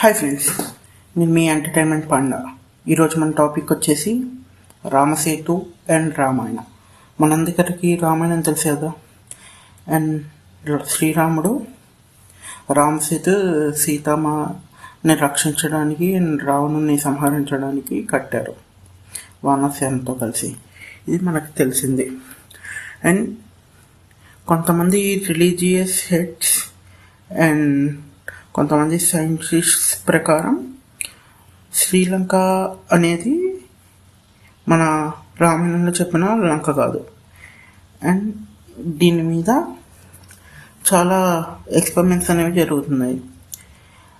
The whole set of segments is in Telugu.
హాయ్ ఫ్రెండ్స్ నేను మీ ఎంటర్టైన్మెంట్ పాండా ఈరోజు మన టాపిక్ వచ్చేసి రామసేతు అండ్ రామాయణ. మనందరికీ రామాయణం తెలుసు కదా? అండ్ శ్రీరాముడు రామసేతు సీతమ్మని రక్షించడానికి అండ్ రావణుని సంహరించడానికి కట్టారు. వానసేనతో కలిసి. ఇది మనకు తెలిసింది. అండ్ కొంతమంది రిలీజియస్ హెడ్స్ అండ్ కొంతమంది సైంటిస్ట్ ప్రకారం శ్రీలంక అనేది మన రామాయణంలో చెప్పిన లంక కాదు. అండ్ దీని మీద చాలా ఎక్స్పెరిమెంట్స్ అనేవి జరుగుతున్నాయి.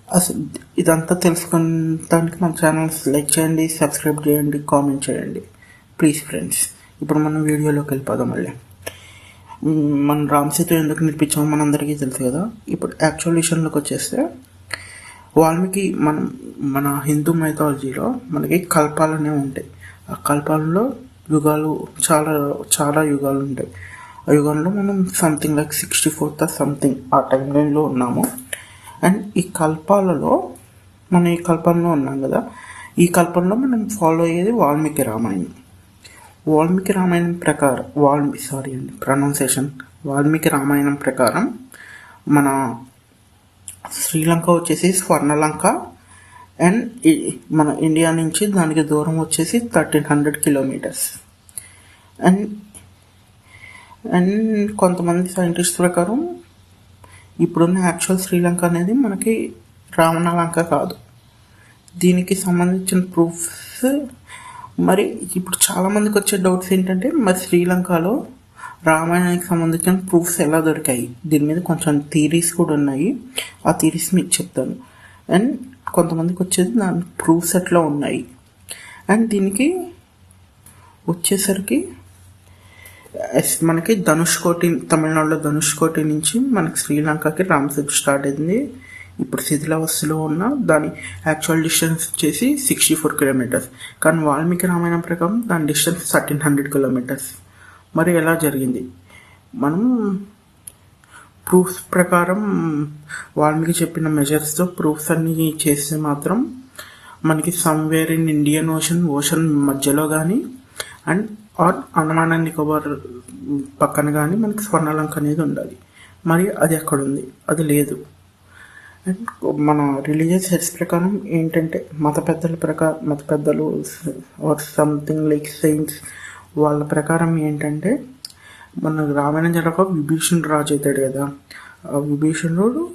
అసలు ఇదంతా తెలుసుకోవడానికి మన ఛానల్స్ లైక్ చేయండి సబ్స్క్రైబ్ చేయండి కామెంట్ చేయండి. ప్లీజ్ ఫ్రెండ్స్ ఇప్పుడు మనం వీడియోలోకి వెళ్ళిపోదాం మళ్ళీ. మన రామ్ సేతు ఎందుకు నిర్మించామో మనందరికీ తెలుసు కదా. ఇప్పుడు యాక్చువల్ విషయంలోకి వచ్చేస్తే వాల్మీకి మనం మన హిందూ మైథాలజీలో మనకి కల్పాలు అనేవి ఉంటాయి. ఆ కల్పాలలో యుగాలు చాలా చాలా యుగాలు ఉంటాయి. ఆ యుగంలో మనం something like sixty fourth something ఆ టైం లైన్లో ఉన్నాము. అండ్ ఈ కల్పాలలో మనం ఈ కల్పంలో ఉన్నాం కదా. ఈ కల్పంలో మనం ఫాలో అయ్యేది వాల్మీకి రామాయణం. వాల్మీకి రామాయణం ప్రకారం వాల్మీ సారీ అండి ప్రొనౌన్సేషన్ వాల్మీకి రామాయణం ప్రకారం మన శ్రీలంక వచ్చేసి స్వర్ణలంక అండ్ మన ఇండియా నుంచి దానికి దూరం వచ్చేసి thirteen hundred kilometres and and కొంతమంది సైంటిస్ట్ ప్రకారం ఇప్పుడున్న యాక్చువల్ శ్రీలంక అనేది మనకి రావణలంక కాదు. దీనికి సంబంధించిన ప్రూఫ్స్ మరి ఇప్పుడు చాలామందికి వచ్చే డౌట్స్ ఏంటంటే మరి శ్రీలంకలో రామాయణానికి సంబంధించిన ప్రూఫ్స్ ఎలా దొరికాయి? దీని మీద కొంచెం థీరీస్ కూడా ఉన్నాయి. ఆ థీరీస్ మీకు చెప్తాను. అండ్ కొంతమందికి వచ్చేది దాని ప్రూఫ్స్ ఎట్లా ఉన్నాయి. అండ్ దీనికి వచ్చేసరికి ఎస్ మనకి ధనుష్కోటి తమిళనాడులో ధనుష్కోటి నుంచి మనకి శ్రీలంకకి రామసేతు స్టార్ట్ అయింది. ఇప్పుడు శిథిలావస్థలో ఉన్న దాని యాక్చువల్ డిస్టెన్స్ వచ్చేసి సిక్స్టీ ఫోర్ కిలోమీటర్స్ కానీ వాల్మీకి రామాయణం ప్రకారం దాని డిస్టెన్స్ థర్టీన్ హండ్రెడ్ కిలోమీటర్స్ మరి ఎలా జరిగింది? మనం ప్రూఫ్స్ ప్రకారం వాల్మీకి చెప్పిన మెజర్స్తో ప్రూఫ్స్ అన్ని చేస్తే మాత్రం మనకి somewhere in Indian ocean ocean మధ్యలో కానీ and or Andaman and Nicobar పక్కన కానీ మనకి స్వర్ణలంక అనేది ఉండాలి. మరి అది ఎక్కడ ఉంది అది లేదు. అండ్ మన రిలీజియస్ హెడ్స్ ప్రకారం ఏంటంటే మత పెద్దల ప్రకారం మత పెద్దలు ఆర్ సంథింగ్ లైక్ సెయింట్స్ వాళ్ళ ప్రకారం ఏంటంటే మన రామాయణం జరగక విభీషణుడు రాజు అవుతాడు కదా. ఆ విభీషణుడు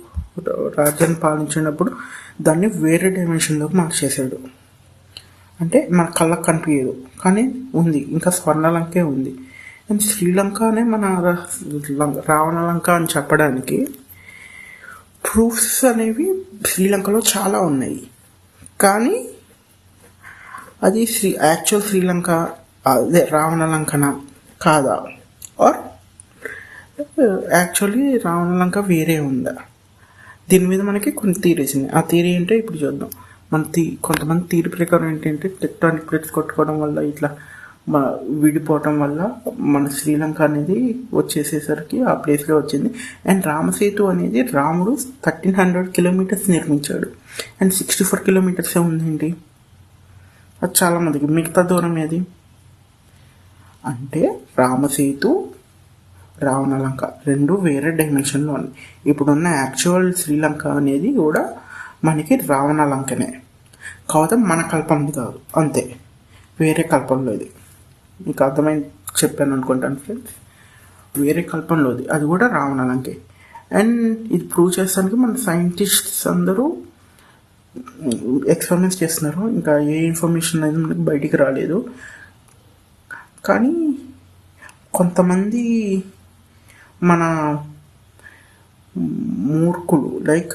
రాజ్యాన్ని పాలించినప్పుడు దాన్ని వేరే డైమెన్షన్లోకి మార్చేశాడు. అంటే మన కళ్ళకు కనిపించదు. కానీ ఉంది. ఇంకా స్వర్ణలంకే ఉంది. అండ్ శ్రీలంక అనే మన లం- రావణలంక అని చెప్పడానికి ప్రూఫ్స్ అనేవి శ్రీలంకలో చాలా ఉన్నాయి. కానీ అది శ్రీ యాక్చువల్ శ్రీలంక అదే రావణలంకన కాదా? ఆర్ యాక్చువల్లీ uh, రావణలంక వేరే ఉందా? దీని మీద మనకి కొన్ని థీరీస్ ఉన్నాయి. ఆ థీరీ ఏంటో ఇప్పుడు చూద్దాం. మన తీ కొంతమంది థీరీ ప్రకారం ఏంటంటే టెక్టానిక్ ప్లేట్స్ కొట్టుకోవడం వల్ల ఇట్లా విడిపోవటం వల్ల మన శ్రీలంక అనేది వచ్చేసేసరికి ఆ ప్లేస్లో వచ్చింది. అండ్ రామసేతు అనేది రాముడు థర్టీన్ హండ్రెడ్ కిలోమీటర్స్ నిర్మించాడు. అండ్ సిక్స్టీ ఫోర్ కిలోమీటర్సే ఉందండి? అది చాలామందికి మిగతా దూరం ఏది? అంటే రామసేతు రావణలంక రెండు వేరే డైమెన్షన్లో ఉన్నాయి. ఇప్పుడున్న యాక్చువల్ శ్రీలంక అనేది కూడా మనకి రావణలంకనే. కాకపోతే మన కల్పంది కాదు అంతే. వేరే కల్పంలో ఇది. మీకు అర్థమై చెప్పాను అనుకుంటాను ఫ్రెండ్స్ వేరే కల్పనలోది అది కూడా రావణలంకే అండ్ ఇది ప్రూవ్ చేస్తానికి మన సైంటిస్ట్స్ అందరూ ఎక్స్పెరిమెంట్స్ చేస్తున్నారు. ఇంకా ఏ ఇన్ఫర్మేషన్ అనేది మనకి బయటికి రాలేదు. కానీ కొంతమంది మన మూర్ఖులు లైక్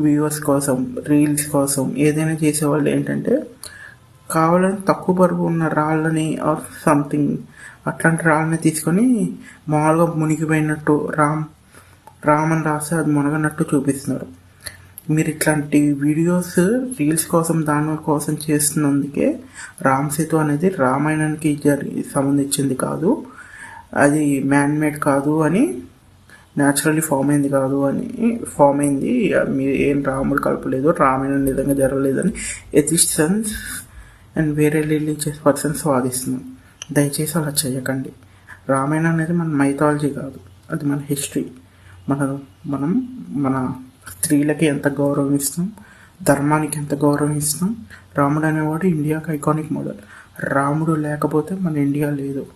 వ్యూవర్స్ కోసం రీల్స్ కోసం ఏదైనా చేసేవాళ్ళు ఏంటంటే కావాలని తక్కువ బరువు ఉన్న రాళ్ళని ఆర్ సంథింగ్ అట్లాంటి రాళ్ళని తీసుకొని మామూలుగా మునిగిపోయినట్టు రామ్ రామన్ రాసి అది మునగనట్టు చూపిస్తున్నారు. మీరు ఇట్లాంటి వీడియోస్ రీల్స్ కోసం దాని కోసం చేస్తున్నందుకే రామ్ సేతు అనేది రామాయణానికి సంబంధించింది కాదు. అది మ్యాన్ మేడ్ కాదు అని న్యాచురల్లీ ఫామ్ అయింది కాదు అని ఫామ్ అయింది. మీరు ఏం రాముడు కలపలేదు రామాయణం నిజంగా జరగలేదని. ఎథిస్టన్స్ అండ్ వేరే రిలీజియస్ పర్సన్స్ వాదిస్తున్నాం దయచేసి అలా చేయకండి. రామాయణం అనేది మన మైథాలజీ కాదు. అది మన హిస్టరీ మన మనం మన స్త్రీలకి ఎంత గౌరవం ఇస్తాం ధర్మానికి ఎంత గౌరవం ఇస్తాం రాముడు అనేవాడు ఇండియాకి ఐకానిక్ మోడల్ రాముడు లేకపోతే మన ఇండియా లేదు.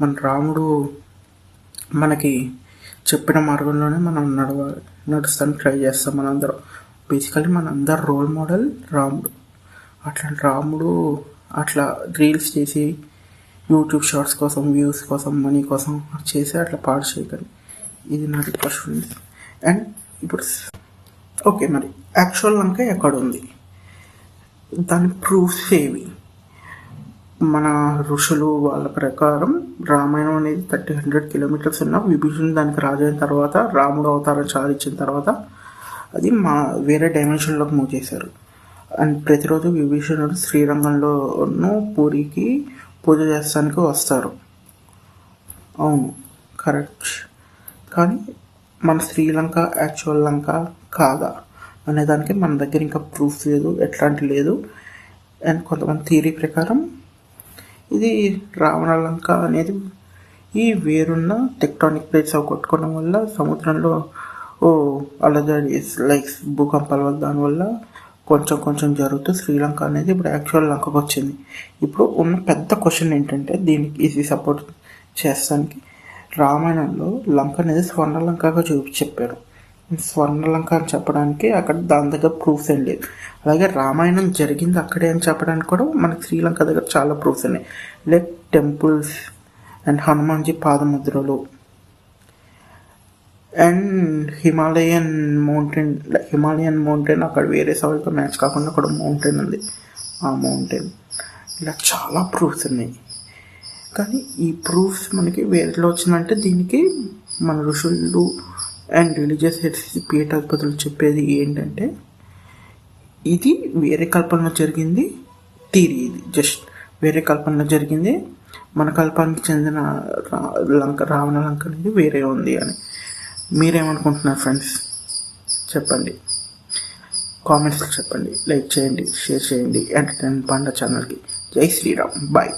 మన రాముడు మనకి చెప్పిన మార్గంలోనే మనం నడవాలి నడుస్తానికి ట్రై చేస్తాం మనందరం. బేసికలీ మన అందరు రోల్ మోడల్ రాముడు. అట్లా రాముడు అట్లా రీల్స్ చేసి యూట్యూబ్ షార్ట్స్ కోసం వ్యూస్ కోసం మనీ కోసం చేసి అట్లా పాడు చేయకండి. ఇది నా రిక్వెస్ట్ అండ్ ఇప్పుడు ఓకే మరి యాక్చువల్ లంక ఎక్కడ ఉంది? దాని ప్రూఫ్స్ ఏవి? మన ఋషులు వాళ్ళ ప్రకారం రామాయణం అనేది థర్టీ హండ్రెడ్ కిలోమీటర్స్ ఉన్న విభీషణ్ దానికి రాజు అయిన తర్వాత రాముడు అవతారం చాలించిన తర్వాత అది మా వేరే డైమెన్షన్లోకి మూవ్ చేశారు. అండ్ ప్రతిరోజు విభీషణుడు శ్రీరంగంలోను పూరికి పూజ చేస్తానికి వస్తారు. అవును కరెక్ట్. కానీ మన శ్రీలంక యాక్చువల్ లంక కాదా? అనే దానికి మన దగ్గర ఇంకా ప్రూఫ్ లేదు ఎట్లాంటి లేదు. అండ్ కొంతమంది థియరీ ప్రకారం ఇది రావణ లంక అనేది ఈ వేరున్న టెక్టానిక్ ప్లేట్స్ అవి కొట్టుకోవడం వల్ల సముద్రంలో ఓ అలజడి లైక్ భూకంపాల వల్ల దానివల్ల కొంచెం కొంచెం జరుగుతూ శ్రీలంక అనేది ఇప్పుడు యాక్చువల్ లంకకు వచ్చింది. ఇప్పుడు ఉన్న పెద్ద క్వశ్చన్ ఏంటంటే దీనికి ఇది సపోర్ట్ చేస్తానికి రామాయణంలో లంక అనేది స్వర్ణలంకగా చూపి చెప్పారు స్వర్ణలంక అని చెప్పడానికి అక్కడ దాని దగ్గర ప్రూఫ్స్ ఏం లేదు. అలాగే రామాయణం జరిగింది అక్కడే అని చెప్పడానికి కూడా మనకి శ్రీలంక దగ్గర చాలా ప్రూఫ్స్ ఉన్నాయి. Like temples and Hanumanji పాదముద్రలు and Himalayan mountain Himalayan mountain అక్కడ వేరే సాయిల్తో మ్యాచ్ కాకుండా అక్కడ మౌంటైన్ ఉంది. ఆ మౌంటైన్ ఇలా చాలా ప్రూఫ్స్ ఉన్నాయి. కానీ ఈ ప్రూఫ్స్ మనకి వేరేలో వచ్చిందంటే దీనికి మన ఋషులు అండ్ రిలీజియస్ హెడ్స్ పీఠాధిపతులు చెప్పేది ఏంటంటే ఇది వేరే కల్పనలో జరిగింది థీరీ ఇది. జస్ట్ వేరే కల్పనలో జరిగింది. మన కల్పానికి చెందిన లంక రావణ లంక అనేది వేరే ఉంది అని. మీరేమనుకుంటున్నారు ఫ్రెండ్స్ చెప్పండి. కామెంట్స్లో చెప్పండి. లైక్ చేయండి షేర్ చేయండి ఎంటర్టైన్మెంట్ పండ ఛానల్కి జై శ్రీరామ్ బాయ్